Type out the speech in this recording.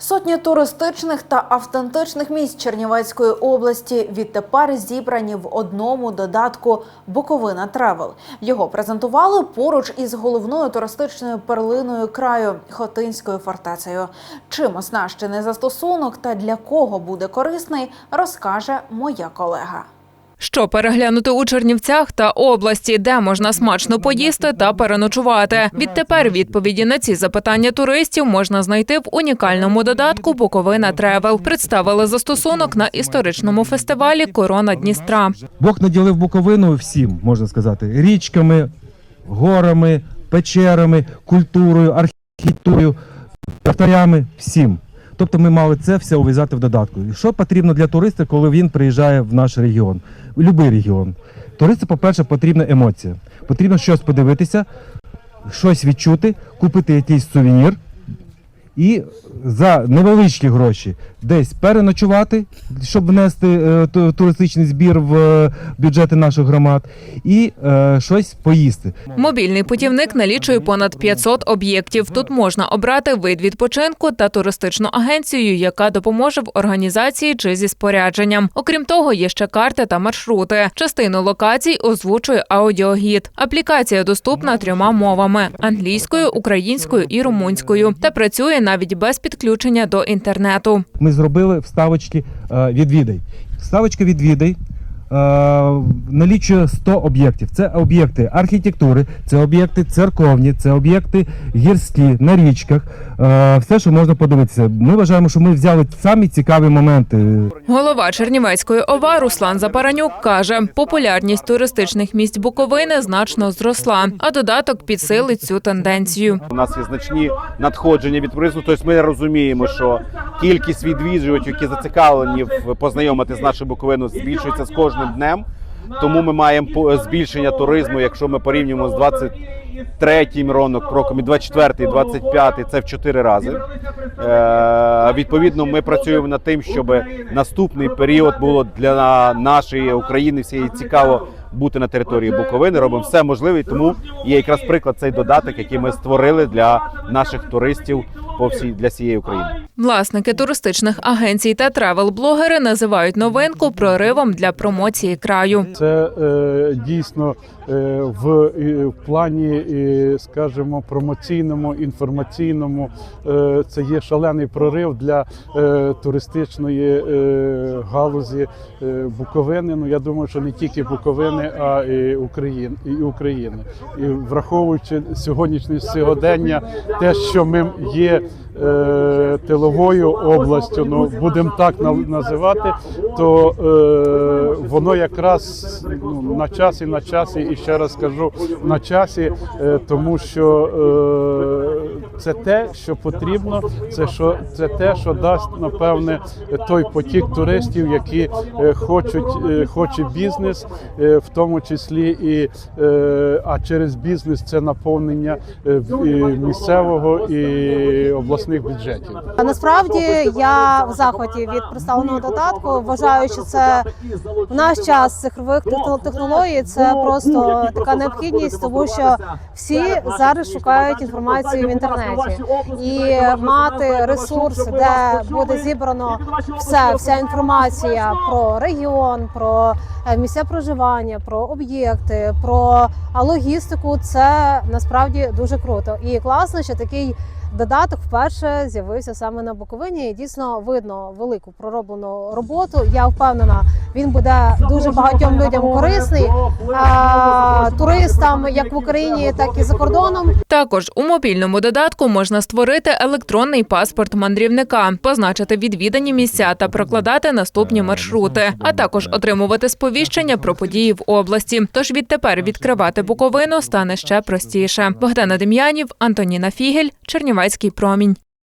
Сотні туристичних та автентичних місць Чернівецької області відтепер зібрані в одному додатку Буковина Тревел. Його презентували поруч із головною туристичною перлиною краю Хотинською фортецею. Чим оснащений застосунок та для кого буде корисний, розкаже моя колега. Що переглянути у Чернівцях та області, де можна смачно поїсти та переночувати. Відтепер відповіді на ці запитання туристів можна знайти в унікальному додатку Буковина Тревел. Представили застосунок на історичному фестивалі Корона Дністра. Бог наділив Буковину всім, можна сказати, річками, горами, печерами, культурою, архітектурою, алтарями, всім. Тобто ми мали це все ув'язати в додатку. І Що потрібно для туриста, коли він приїжджає в наш регіон, будь-який регіон? Туристу, по-перше, потрібна емоція. Потрібно щось подивитися, щось відчути, купити якийсь сувенір і за невеличкі гроші десь переночувати, щоб внести е, туристичний збір в е, бюджети наших громад, і е, щось поїсти. Мобільний путівник налічує понад 500 об'єктів. Тут можна обрати вид відпочинку та туристичну агенцію, яка допоможе в організації чи зі спорядженням. Окрім того, є ще карти та маршрути. Частину локацій озвучує аудіогід. Аплікація доступна трьома мовами: англійською, українською і румунською, та працює навіть без підключення до інтернету. Ми зробили вставочки е, відвідай. Вставочка відвідай. Е, Налічує 100 об'єктів. Це об'єкти архітектури, це об'єкти церковні, це об'єкти гірські на річках. е, Все, що можна подивитися. Ми вважаємо, що ми взяли самі цікаві моменти. Голова Чернівецької ОВА Руслан Запаранюк каже, популярність туристичних місць Буковини значно зросла, а додаток підсилить цю тенденцію. У нас є значні надходження від туризму. Тобто ми розуміємо, що кількість відвідувачів, які зацікавлені в познайомити з нашою Буковиною, збільшується з кожним днем. Тому ми маємо збільшення туризму, якщо ми порівнюємо з 23-м ронок, роком і 24-й, 25-й, це в 4 рази. Е, відповідно, ми працюємо над тим, щоб наступний період було для нашої України всієї цікаво бути на території Буковини. Робимо все можливе, тому є якраз приклад цей додаток, який ми створили для наших туристів по всій для всієї України. Власники туристичних агенцій та тревел-блогери називають новинку проривом для промоції краю. Це е, дійсно е, в, в плані, скажімо, промоційному, інформаційному. Е, це є шалений прорив для е, туристичної е, галузі е, Буковини. Ну я думаю, що не тільки Буковини, а і України. І України. І враховуючи сьогоднішнє сьогодення, те, що ми є. Е, Тиловою областю, ну будемо так на- називати, то е, воно якраз ну, на часі, на часі, і ще раз кажу, на часі, е, тому що е, це те, що потрібно, це що це те, що дасть напевне той потік туристів, які е, хочуть, е, хоче бізнес, е, в тому числі і а через бізнес це наповнення місцевого і обласних бюджетів. Насправді я в захваті від представленого додатку. Вважаю, що це в наш час цифрових техно- технологій. Це просто така необхідність, тому що всі зараз шукають інформацію в інтернеті і мати ресурс, де буде зібрано все, вся інформація про регіон, про е, місця проживання, про об'єкти, про логістику. Це насправді дуже круто і класно, що такий. Додаток вперше з'явився саме на Буковині. І дійсно видно велику пророблену роботу. Я впевнена, він буде дуже багатьом людям корисний туристам, як в Україні, так і за кордоном. Також у мобільному додатку можна створити електронний паспорт мандрівника, позначити відвідані місця та прокладати наступні маршрути, а також отримувати сповіщення про події в області. Тож відтепер відкривати Буковину стане ще простіше. Богдана Дем'янів, Антоніна Фігель, Чернівецький промінь.